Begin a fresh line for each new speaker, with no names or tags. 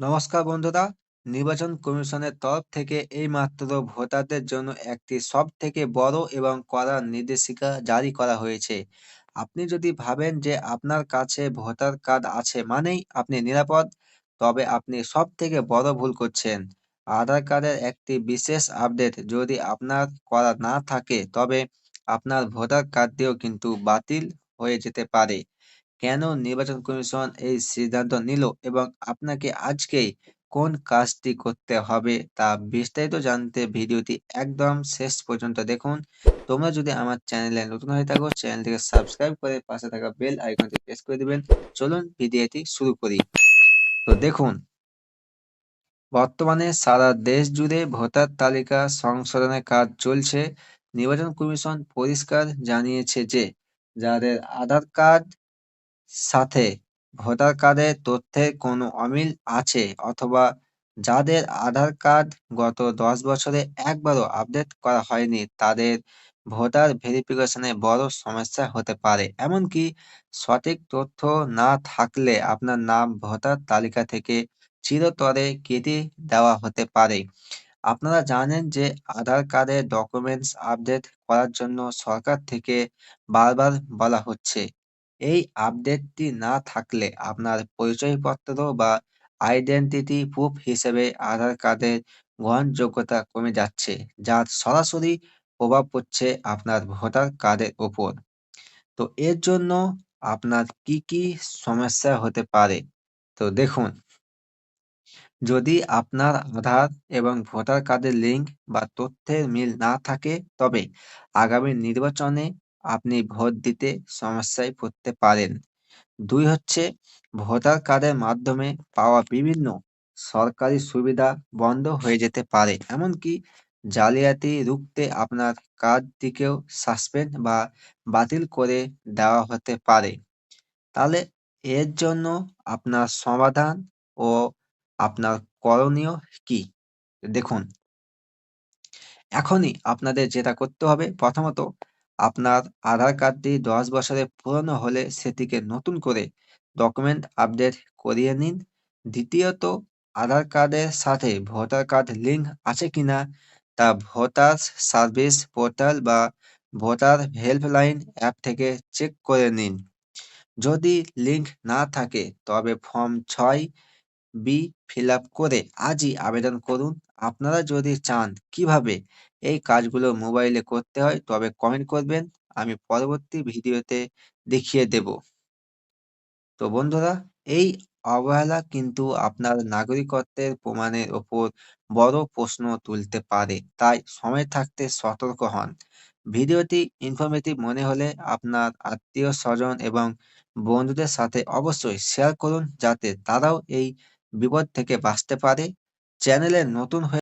নমস্কার বন্ধুরা, নির্বাচন কমিশনের তরফ থেকে এইমাত্র ভোটারদের জন্য একটি সব থেকে বড় এবং কড়া নির্দেশিকা জারি করা হয়েছে। আপনি যদি ভাবেন যে আপনার কাছে ভোটার কার্ড আছে মানেই আপনি নিরাপদ, তবে আপনি সব থেকে বড় ভুল করছেন। আধার কার্ডের একটি বিশেষ আপডেট যদি আপনার করা না থাকে, তবে আপনার ভোটার কার্ডটিও কিন্তু বাতিল হয়ে যেতে পারে। কেন নির্বাচন কমিশন এই সিদ্ধান্ত নিল এবং আপনাকে আজকেই কোন কাজটি করতে হবে তা বিস্তারিত জানতে ভিডিওটি একদম শেষ পর্যন্ত দেখুন। তোমরা যদি আমার চ্যানেলে নতুন হয়ে থাকো, চ্যানেলটিকে সাবস্ক্রাইব করে পাশে থাকা বেল আইকনটি প্রেস করে দিবেন। চলুন ভিডিওটি শুরু করি। তো দেখুন, বর্তমানে সারা দেশ জুড়ে ভোটার তালিকা সংশোধনের কাজ চলছে। নির্বাচন কমিশন পরিষ্কার জানিয়েছে যে, যাদের আধার কার্ড সাথে ভোটার কার্ডের তথ্যের কোনো অমিল আছে অথবা যাদের আধার কার্ড গত দশ বছরে একবারও আপডেট করা হয়নি, তাদের ভোটার ভেরিফিকেশনে বড় সমস্যা হতে পারে। এমনকি সঠিক তথ্য না থাকলে আপনার নাম, ভোটার তালিকা থেকে চিরতরে কেটে দেওয়া হতে পারে। আপনারা জানেন যে আধার কার্ডের ডকুমেন্টস আপডেট করার জন্য সরকার থেকে বারবার বলা হচ্ছে। এই আপডেটটি না থাকলে আপনার পরিচয়পত্র বা আইডেন্টিটি প্রুফ হিসেবে আধার কার্ডের গ্রহণযোগ্যতা কমে যাচ্ছে, যার সরাসরি প্রভাব পড়ছে আপনার ভোটার কার্ডের ওপর। তো এর জন্য আপনার কি কি সমস্যা হতে পারে? তো দেখুন, যদি আপনার আধার এবং ভোটার কার্ডের লিঙ্ক বা তথ্যের মিল না থাকে, তবে আগামী নির্বাচনে আপনি ভোট দিতে সমস্যায় পড়তে পারেন। দুই হচ্ছে, ভোটার কার্ডের মাধ্যমে পাওয়া বিভিন্ন সরকারি সুবিধা বন্ধ হয়ে যেতে পারে। এমনকি জালিয়াতি রুখতে আপনার কার্ডটিকেও সাসপেন্ড বা বাতিল করে দেওয়া হতে পারে। তাহলে এর জন্য আপনার সমাধান ও আপনার করণীয় কি? দেখুন। এখনই আপনাদের যেটা করতে হবে, প্রথমত আপনার আধার কার্ডটি দশ বছরের পুরনো হলে সেটিকে নতুন করে ডকুমেন্ট আপডেট করিয়ে নিন। দ্বিতীয়ত, আধার কার্ডের সাথে ভোটার কার্ড লিঙ্ক আছে কিনা তা ভোটার সার্ভিস পোর্টাল বা ভোটার হেল্পলাইন অ্যাপ থেকে চেক করে নিন। যদি লিঙ্ক না থাকে, তবে ফর্ম ছয় বি ফিল করে আজই আবেদন করুন। আপনারা যদি চান কীভাবে এই কাজগুলো মোবাইলে করতে হয়, তবে কমেন্ট করবেন, আমি পরবর্তী ভিডিওতে দেখিয়ে দেব। তো বন্ধুরা, এই অবহেলা কিন্তু আপনার নাগরিকত্বের প্রমাণের ওপর বড় প্রশ্ন তুলতে পারে, তাই সময় থাকতে সতর্ক হন। ভিডিওটি ইনফরমেটিভ মনে হলে আপনার আত্মীয় স্বজন এবং বন্ধুদের সাথে অবশ্যই শেয়ার করুন, যাতে তারাও এই বিপদ থেকে বাঁচতে পারে। চ্যানেলে নতুন হয়ে